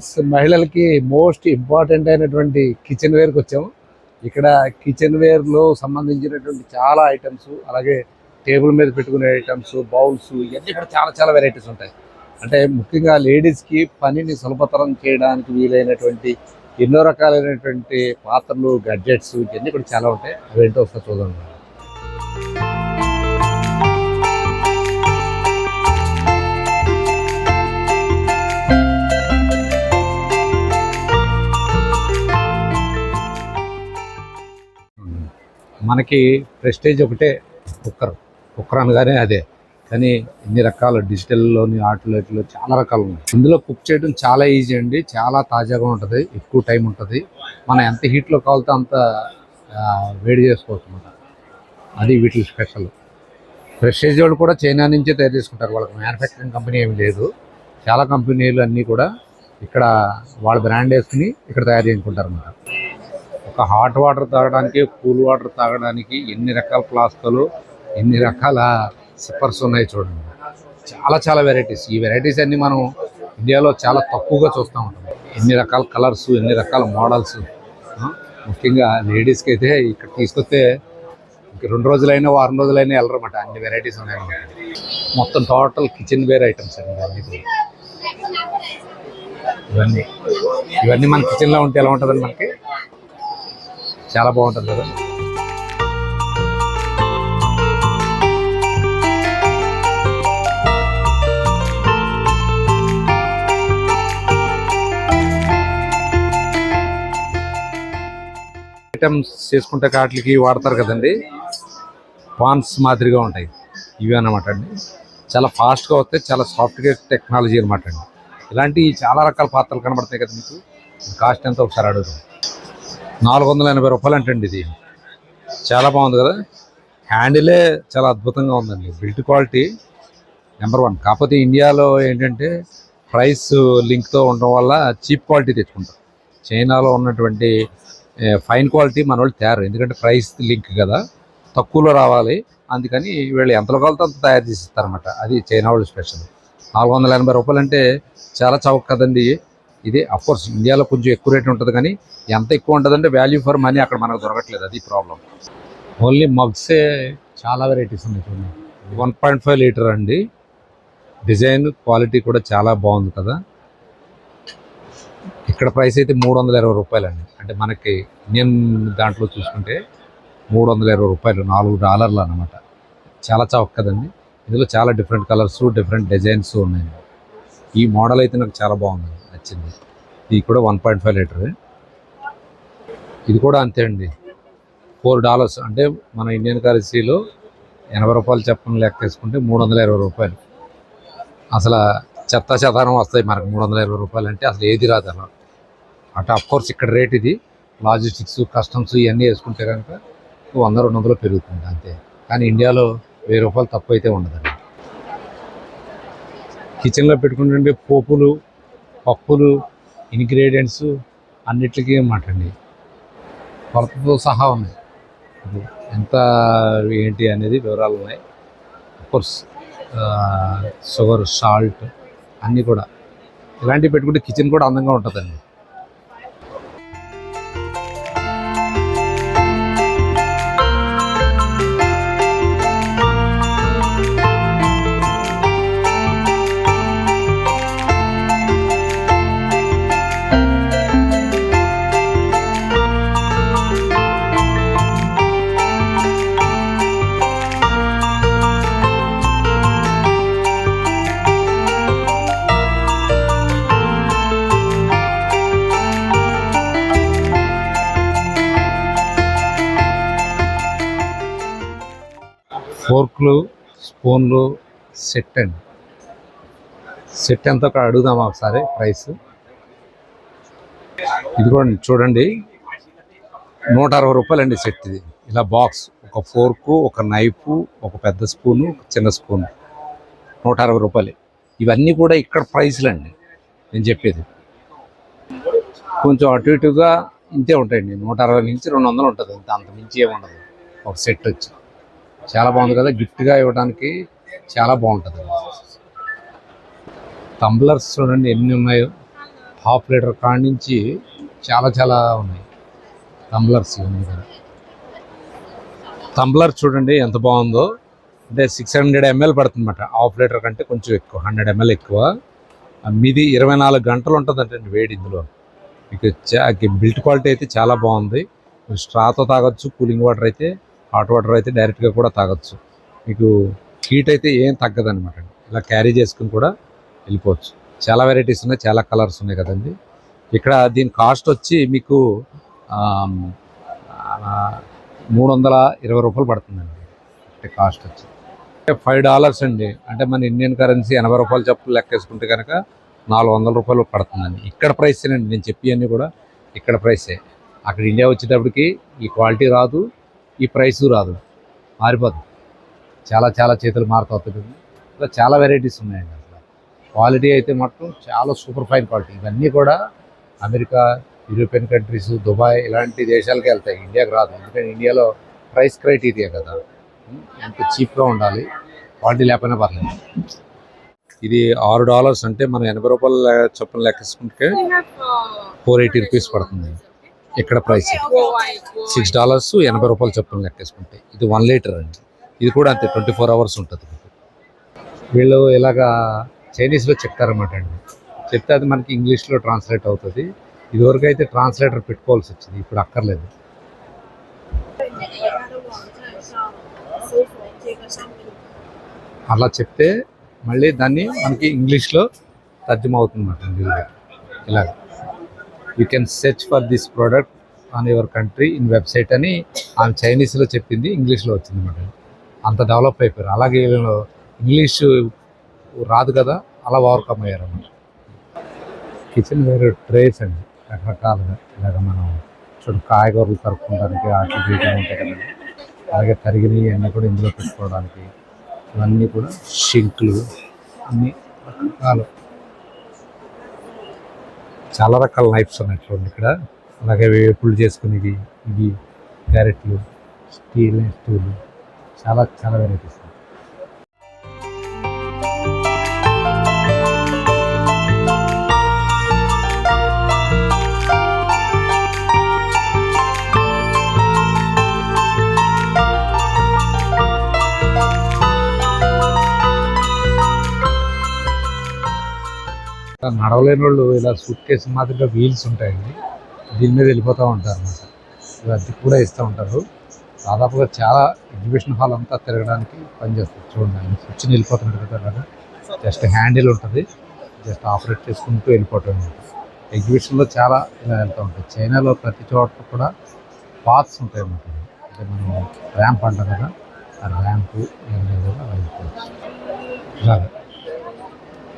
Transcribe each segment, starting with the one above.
Friends మహిళలకి most important అయినటువంటి kitchen వేర్కి వచ్చాము. ఇక్కడ కిచెన్ వేర్లో సంబంధించినటువంటి చాలా ఐటమ్స్ అలాగే టేబుల్ మీద పెట్టుకునే ఐటమ్స్ బౌల్స్ ఇవన్నీ కూడా చాలా చాలా వెరైటీస్ ఉంటాయి. అంటే ముఖ్యంగా లేడీస్కి పనిని సులభతరం చేయడానికి వీలైనటువంటి ఎన్నో రకాలైనటువంటి పాత్రలు గడ్జెట్స్ ఇవన్నీ కూడా చాలా ఉంటాయి. అవి ఏంటో ఒకసారి చూద్దాం. మనకి ప్రెస్టేజ్ ఒకటే కుక్కర్. కుక్కర్ అనగానే అదే. కానీ ఇన్ని రకాల డిజిటల్లోని ఆటలు చాలా రకాలు ఉన్నాయి. ఇందులో కుక్ చేయడం చాలా ఈజీ అండి. చాలా తాజాగా ఉంటుంది ఎక్కువ టైం ఉంటుంది. మనం ఎంత హీట్లో కావాలితే అంత వేడి చేసుకోవచ్చు అన్నమాట అది వీటి స్పెషల్. ప్రెస్టేజ్ వాళ్ళు కూడా చైనా నుంచే తయారు చేసుకుంటారు. వాళ్ళకి మ్యానుఫ్యాక్చరింగ్ కంపెనీ ఏమి లేదు. చాలా కంపెనీలు అన్నీ కూడా ఇక్కడ వాళ్ళ బ్రాండ్ వేసుకుని ఇక్కడ తయారు చేసుకుంటారు అన్నమాట ఒక హాట్ వాటర్ తాగడానికి కూల్ వాటర్ తాగడానికి ఎన్ని రకాల ఫ్లాస్కులు ఎన్ని రకాల సిప్పర్స్ ఉన్నాయి చూడండి. చాలా చాలా వెరైటీస్ ఈ వెరైటీస్ అన్నీ మనం ఇండియాలో చాలా తక్కువగా చూస్తూ ఉంటాం. ఎన్ని రకాల కలర్స్ ఎన్ని రకాల మోడల్స్ ముఖ్యంగా లేడీస్కి అయితే ఇక్కడ తీసుకొస్తే రెండు రోజులైనా వారం రోజులైనా వెళ్ళరమాట అన్ని వెరైటీస్ ఉన్నాయన్నమాట. మొత్తం టోటల్ కిచెన్ వేర్ ఐటమ్స్ అండి ఇవన్నీ ఇవన్నీ. ఇవన్నీ మన కిచెన్లో ఉంటే ఎలా ఉంటుందండి మనకి? చాలా బాగుంటుంది కదా. ఐటమ్స్ చేసుకుంటే కాట్లకి వాడతారు కదండి. పాన్స్ మాదిరిగా ఉంటాయి. ఇవి అన్నమాట అండి. చాలా ఫాస్ట్గా వస్తాయి చాలా సాఫ్ట్వేర్ టెక్నాలజీ అనమాట అండి. ఇలాంటి చాలా రకాల పాత్రలు కనబడతాయి కదా మీకు. కాస్ట్ ఎంత ఒకసారి అడుగుతాం నాలుగు వందల ఎనభై రూపాయలు అంటండి ఇది. చాలా బాగుంది కదా? హ్యాండిలే చాలా అద్భుతంగా ఉందండి. Built quality number one. కాకపోతే ఇండియాలో ఏంటంటే ప్రైస్ లింక్తో ఉండడం వల్ల చీప్ క్వాలిటీ తెచ్చుకుంటాం. చైనాలో ఉన్నటువంటి ఫైన్ క్వాలిటీ మన వాళ్ళు తయారు. ఎందుకంటే ప్రైస్ లింక్ కదా. తక్కువలో రావాలి. అందుకని వీళ్ళు ఎంతలో కావాలితే అంత తయారు చేసి ఇస్తారన్నమాట. అది చైనా వాళ్ళు స్పెషల్. నాలుగు వందల ఎనభై రూపాయలు అంటే చాలా చౌక కదండి. ఇది అఫ్కోర్స్ ఇండియాలో కొంచెం ఎక్కువ రేట్ ఉంటుంది కానీ ఎంత ఎక్కువ ఉంటుందంటే వాల్యూ ఫర్ మనీ అక్కడ మనకు దొరకట్లేదు అది ప్రాబ్లం ఓన్లీ మగ్సే చాలా వెరైటీస్ ఉన్నాయి చూడండి. వన్ పాయింట్ ఫైవ్ లీటర్ అండి. డిజైన్ క్వాలిటీ కూడా చాలా బాగుంది కదా. ఇక్కడ ప్రైస్ అయితే మూడు వందల ఇరవై రూపాయలు అండి అంటే మనకి ఇండియన్ దాంట్లో చూసుకుంటే మూడు వందల ఇరవై రూపాయలు నాలుగు డాలర్లు అనమాట చాలా చౌక కదండి. ఇందులో చాలా డిఫరెంట్ కలర్స్ డిఫరెంట్ డిజైన్స్ ఉన్నాయి. ఈ మోడల్ అయితే నాకు చాలా బాగుంది వచ్చింది. ఇది కూడా వన్ పాయింట్ ఫైవ్ లీటర్. ఇది కూడా అంతే అండి. ఫోర్ డాలర్స్ అంటే మన ఇండియన్ కరెన్సీలో ఎనభై రూపాయలు చెప్పని లెక్క వేసుకుంటే మూడు వందల ఇరవై రూపాయలు. అసలు చెత్త శతానం వస్తాయి మనకు మూడు వందల ఇరవై రూపాయలు అంటే అసలు ఏది రాదు అలా. అటు కోర్స్ ఇక్కడ రేట్ ఇది. లాజిస్టిక్స్ కస్టమ్స్ ఇవన్నీ వేసుకుంటే కనుక వంద రెండు వందలు పెరుగుతుంది అంతే. కానీ ఇండియాలో వెయ్యి రూపాయలు తక్కువ అయితే ఉండదండి కిచెన్లో పెట్టుకుంటే పోపులు పప్పులు ఇంగ్రీడియంట్స్ అన్నిటికీ మాటండి కొలతతో సహా ఉన్నాయి. ఎంత ఏంటి అనేది వివరాలు ఉన్నాయి. కోర్స్ షుగర్ సాల్ట్ అన్నీ కూడా. ఇలాంటివి పెట్టుకుంటే కిచెన్ కూడా అందంగా ఉంటుందండి. ఫోర్క్లు స్పూన్లు సెట్ అండి. సెట్ ఎంత అక్కడ అడుగుదామా ఒకసారి ప్రైస్? ఇది కూడా చూడండి. నూట అరవై రూపాయలండి సెట్ ఇది. ఇలా బాక్స్ ఒక ఫోర్కు ఒక నైఫ్ ఒక పెద్ద స్పూను ఒక చిన్న స్పూన్. నూట అరవై రూపాయలు. ఇవన్నీ కూడా ఇక్కడ ప్రైస్లు అండి నేను చెప్పేది. కొంచెం అటు ఇటుగా ఇంతే ఉంటాయండి. నూట అరవై నుంచి రెండు వందలు ఉంటుంది. అంత అంత మించి ఏముండదు. ఒక సెట్ వచ్చి. చాలా బాగుంది కదా. గిఫ్ట్గా ఇవ్వడానికి చాలా బాగుంటుంది. టంబ్లర్స్ చూడండి ఎన్ని ఉన్నాయో. హాఫ్ లీటర్ కాడి నుంచి చాలా చాలా ఉన్నాయి. టంబ్లర్స్ ఇవన్నీ టంబ్లర్ చూడండి ఎంత బాగుందో. అంటే సిక్స్ హండ్రెడ్ ఎంఎల్ పడుతుందన్నమాట. హాఫ్ లీటర్ కంటే కొంచెం ఎక్కువ హండ్రెడ్ ఎంఎల్ ఎక్కువ. మీది ఇరవై నాలుగు గంటలు ఉంటుందంటే వేడి ఇందులో. మీకు బిల్ట్ క్వాలిటీ అయితే చాలా బాగుంది. స్ట్రాతో తాగొచ్చు కూలింగ్ వాటర్ అయితే హాట్ వాటర్ అయితే డైరెక్ట్గా కూడా తాగొచ్చు. మీకు హీట్ అయితే ఏం తగ్గదనమాట ఇలా క్యారీ చేసుకుని కూడా వెళ్ళిపోవచ్చు. చాలా వెరైటీస్ ఉన్నాయి చాలా కలర్స్ ఉన్నాయి కదండి. ఇక్కడ దీని కాస్ట్ వచ్చి మీకు మూడు వందల ఇరవై రూపాయలు పడుతుందండి. అంటే కాస్ట్ వచ్చి. ఫైవ్ డాలర్స్ అండి. అంటే మన ఇండియన్ కరెన్సీ ఎనభై రూపాయలు చెప్పులు లెక్కేసుకుంటే కనుక నాలుగు వందల రూపాయలు పడుతుందండి. ఇక్కడ ప్రైస్ అండి నేను చెప్పి కూడా ఇక్కడ ప్రైసే. అక్కడ ఇండియా వచ్చేటప్పటికి ఈ క్వాలిటీ రాదు. ఈ ప్రైస్ రాదు. మారిపోతుంది చాలా చాలా చేతులు మారుతుంది ఇలా చాలా వెరైటీస్ ఉన్నాయండి అసలు. క్వాలిటీ అయితే మాత్రం చాలా సూపర్ ఫైన్ క్వాలిటీ ఇవన్నీ కూడా అమెరికా యూరోపియన్ కంట్రీస్ దుబాయ్ ఇలాంటి దేశాలకి వెళ్తాయి. ఇండియాకి రాదు. ఎందుకంటే ఇండియాలో ప్రైస్ క్రైటీరియా కదా. ఎంత చీప్గా ఉండాలి క్వాలిటీ లేకపోయినా పర్లేదు. ఇది ఆరు డాలర్స్ అంటే మనం ఎనభై రూపాయల చొప్పున లెక్కేసుకుంటే ఫోర్ ఎయిటీ రూపీస్ పడుతుంది. ఇక్కడ ప్రైస్ సిక్స్ డాలర్స్ ఎనభై రూపాయలు చెప్పులు లెక్కేసుకుంటే. ఇది వన్ లీటర్ అండి. ఇది కూడా అంతే ట్వంటీ ఫోర్ అవర్స్ ఉంటుంది వీళ్ళు ఇలాగా చైనీస్లో చెప్తారన్నమాట అండి. చెప్తే అది మనకి ఇంగ్లీష్లో ట్రాన్స్లేట్ అవుతుంది. ఇదివరకు అయితే ట్రాన్స్లేటర్ పెట్టుకోవాల్సి వచ్చింది ఇప్పుడు అక్కర్లేదు. అలా చెప్తే మళ్ళీ దాన్ని మనకి ఇంగ్లీష్లో తర్జుమవుతుంది అన్నమాట ఇలాగ. You can search for this product on your country in website అని ఆమె చైనీస్లో చెప్పింది ఇంగ్లీష్లో వచ్చింది అనమాట అంత డెవలప్ అయిపోయారు. అలాగే వీళ్ళు ఇంగ్లీష్ రాదు కదా అలా ఓవర్కమ్ అయ్యారు అన్నమాట కిచెన్ వేరే ట్రేస్ అండి రకరకాలుగా. ఇలాగ మనం చూడు కాయగూరలు తరుపుకోవడానికి అటు ఇటు ఉంటాయి కదండి అలాగే తరిగినవి అన్నీ కూడా ఇందులో పెట్టుకోవడానికి ఇవన్నీ కూడా షింకులు అన్నీ రకరకాలు. చాలా రకాల నైఫ్స్ ఉన్నాయి చూడండి ఇక్కడ. అలాగే వేపుళ్ళు చేసుకునేవి ఇవి క్యారెట్లు స్టీల్ స్టూలు చాలా చాలా వెరైటీస్ నడవలేని వాళ్ళు ఇలా సూట్ కేసు మాదిరిగా వీల్స్ ఉంటాయండి. దీని మీద వెళ్ళిపోతూ ఉంటారు అన్నమాట. ఇవి అద్దెకు కూడా ఇస్తూ ఉంటారు. దాదాపుగా చాలా ఎగ్జిబిషన్ హాల్ అంతా తిరగడానికి పనిచేస్తారు చూడండి ఆయన కూర్చుని వెళ్ళిపోతున్నాడు కదా అలాగా. జస్ట్ హ్యాండిల్ ఉంటుంది. జస్ట్ ఆపరేట్ చేసుకుంటూ వెళ్ళిపోవటం అనమాట ఎగ్జిబిషన్లో చాలా ఇలా వెళ్తూ ఉంటాయి. చైనాలో ప్రతి చోట కూడా పాత్స్ ఉంటాయి అన్నమాట. అంటే మనం ర్యాంప్ అంటాం కదా ఆ ర్యాంపు ఇవన్నీ కూడా వెళ్ళిపోవచ్చు. ఇలాగా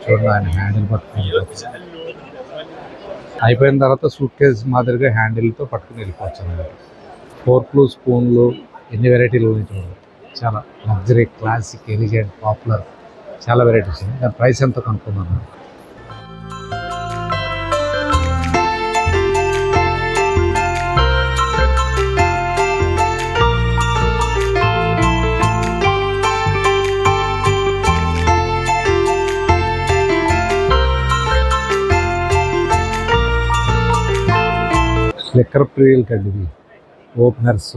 చూడండి ఆయన హ్యాండిల్ పట్టుకుని అయిపోయిన తర్వాత సూట్ కేస్ మాదిరిగా హ్యాండిల్తో పట్టుకుని వెళ్ళిపోవచ్చు అన్నమాట ఫోర్క్లు స్పూన్లు ఎన్ని వెరైటీలు ఉన్నాయి చూడండి. చాలా లగ్జరీ క్లాసిక్ ఎలిగెంట్ పాపులర్ చాలా వెరైటీస్ ఉన్నాయి. దాని ప్రైస్ ఎంత కనుక్కున్నాను లిక్కర్ ప్రియులు కండి ఇవి. ఓపెనర్స్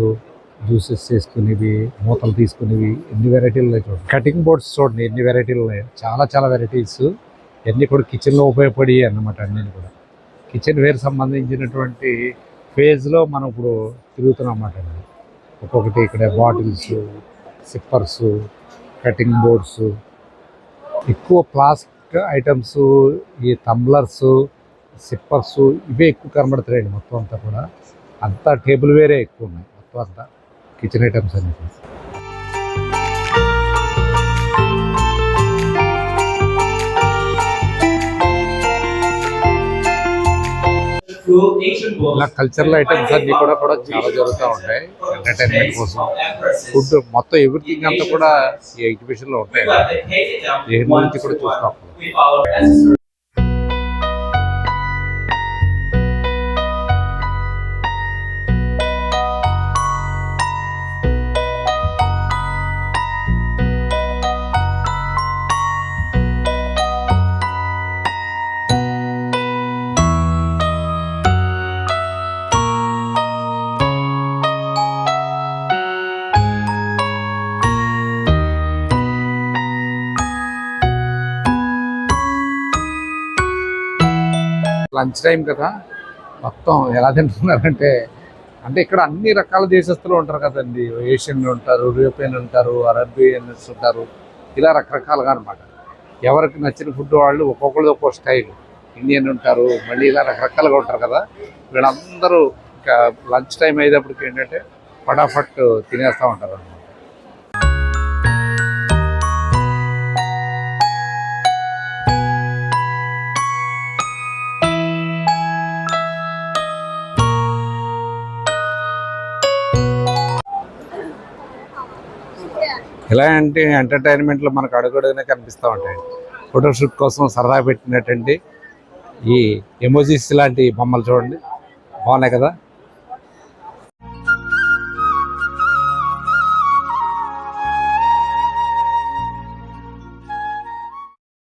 జ్యూసెస్ చేసుకునేవి మూతలు తీసుకునేవి ఎన్ని వెరైటీలు ఉన్నాయి చూడండి. కటింగ్ బోర్డ్స్ చూడండి ఎన్ని వెరైటీలు ఉన్నాయి. చాలా చాలా వెరైటీస్ ఇవన్నీ కూడా కిచెన్లో ఉపయోగపడి అన్నమాట అన్నీ కూడా. కిచెన్ వేర్ సంబంధించినటువంటి ఫేజ్లో మనం ఇప్పుడు తిరుగుతున్నాం అన్నమాట అండి. ఒక్కొక్కటి ఇక్కడ బాటిల్స్ సిప్పర్స్ కటింగ్ బోర్డ్స్ ఎక్కువ ప్లాస్టిక్ ఐటమ్స్ ఈ టంబ్లర్స్ సిప్పర్స్ ఇవే ఎక్కువ కనబడుతున్నాయండి మొత్తం అంతా కూడా. అంతా టేబుల్ వేరే ఎక్కువ ఉన్నాయి. మొత్తం అంతా కిచెన్ ఐటమ్స్ అన్నీ ఇలా కల్చరల్ ఐటమ్స్ అన్ని కూడా కూడా చాలా జరుగుతూ ఉంటాయి. ఎంటర్టైన్మెంట్ కోసం. ఫుడ్ మొత్తం ఎవ్రీథింగ్ అంతా కూడా ఈ ఎగ్జిబిషన్లో ఉంటాయి We've got దేని గురించి కూడా చూస్తాం. లంచ్ టైం కదా. మొత్తం ఎలా తింటున్నారంటే అంటే ఇక్కడ అన్ని రకాల దేశస్తులు ఉంటారు కదండి. ఏషియన్లు ఉంటారు యూరోపియన్ ఉంటారు అరబియన్స్ ఉంటారు. ఇలా రకరకాలుగా అనమాట ఎవరికి నచ్చిన ఫుడ్ వాళ్ళు ఒక్కొక్కరిది ఒక్కో స్టైల్. ఇండియన్ ఉంటారు మళ్ళీ ఇలా రకరకాలుగా ఉంటారు కదా. వీళ్ళందరూ ఇంకా లంచ్ టైం అయ్యేటప్పటికి ఏంటంటే ఫటాఫట్ తినేస్తూ ఉంటారు. ఇలాంటి ఎంటర్టైన్మెంట్లు మనకు అడుగడుగునే కనిపిస్తూ ఉంటాయి. ఫోటోషూట్ కోసం సరదా పెట్టినటువంటి ఈ ఎమోజీస్ లాంటి బొమ్మలు చూడండి. బాగున్నాయి కదా?